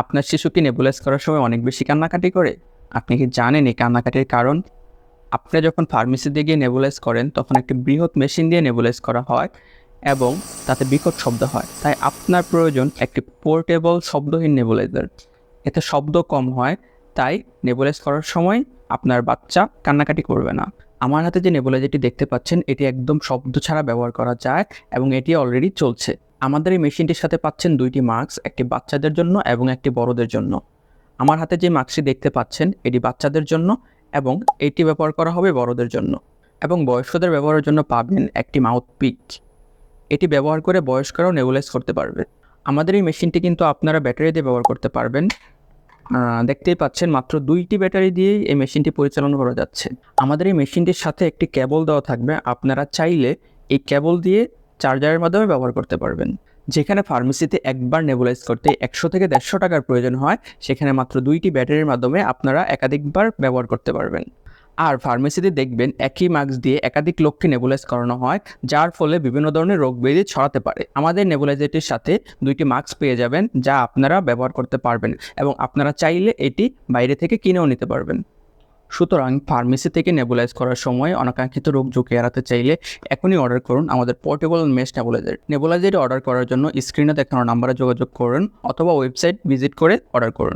আপনার শিশু কি নেবুলাইজ করার সময় অনেক বেশি কান্নাকাটি করে? আপনি কি জানেন এই কান্নাকাটির কারণ? আপনি যখন ফার্মেসিতে গিয়ে নেবুলাইজ করেন, তখন একটি বৃহৎ মেশিন দিয়ে নেবুলাইজ করা হয় এবং তাতে বিকট শব্দ হয়। তাই আপনার প্রয়োজন একটি পোর্টেবল শব্দহীন নেবুলাইজার এতে শব্দ কম হয়, তাই নেবুলাইজ করার সময় আপনার বাচ্চা কান্নাকাটি করবে না। আমার হাতে যে নেবুলাইজারটি দেখতে পাচ্ছেন, এটি একদম শব্দ ছাড়া ব্যবহার করা যায় এবং এটি অলরেডি চলছে। আমাদের এই মেশিনটির সাথে পাচ্ছেন দুইটি মাস্ক একটি বাচ্চাদের জন্য এবং একটি বড়দের জন্য। আমার হাতে যে মাস্কটি দেখতে পাচ্ছেন, এটি বাচ্চাদের জন্য এবং এটি ব্যবহার করা হবে বড়দের জন্য। এবং বয়স্কদের ব্যবহারের জন্য পাবেন একটি মাউথ পিক এটি ব্যবহার করে বয়স্করাও নেবুলাইজ করতে পারবে। আমাদের এই মেশিনটি কিন্তু আপনারা ব্যাটারি দিয়ে ব্যবহার করতে পারবেন। দেখতেই পাচ্ছেন মাত্র দুইটি ব্যাটারি দিয়েই এই মেশিনটি পরিচালনা করা যাচ্ছে। আমাদের এই মেশিনটির সাথে একটি কেবল দেওয়া থাকবে। আপনারা চাইলে এই কেবল দিয়ে চার্জারের মাধ্যমে ব্যবহার করতে পারবেন। যেখানে ফার্মেসিতে একবার নেবুলাইজ করতে একশো থেকে দেড়শো টাকার প্রয়োজন হয়, সেখানে মাত্র দুইটি ব্যাটারির মাধ্যমে আপনারা একাধিকবার ব্যবহার করতে পারবেন। আর ফার্মেসিতে দেখবেন একই মাস্ক দিয়ে একাধিক লোককে নেবুলাইজ করানো হয়, যার ফলে বিভিন্ন ধরনের রোগ ব্যাধি ছড়াতে পারে। আমাদের নেবুলাইজারটির সাথে দুইটি মাস্ক পেয়ে যাবেন, যা আপনারা ব্যবহার করতে পারবেন এবং আপনারা চাইলে এটি বাইরে থেকে কিনেও নিতে পারবেন। সুতরাং ফার্মেসি থেকে নেবুলাইজ করার সময় অনাকাঙ্ক্ষিত রোগ ঝুঁকি এড়াতে চাইলে এখনই অর্ডার করুন আমাদের portable mesh nebulizer nebulizer order করার জন্য স্ক্রিনে দেখানো নাম্বারে যোগাযোগ করুন অথবা ওয়েবসাইট ভিজিট করে অর্ডার করুন।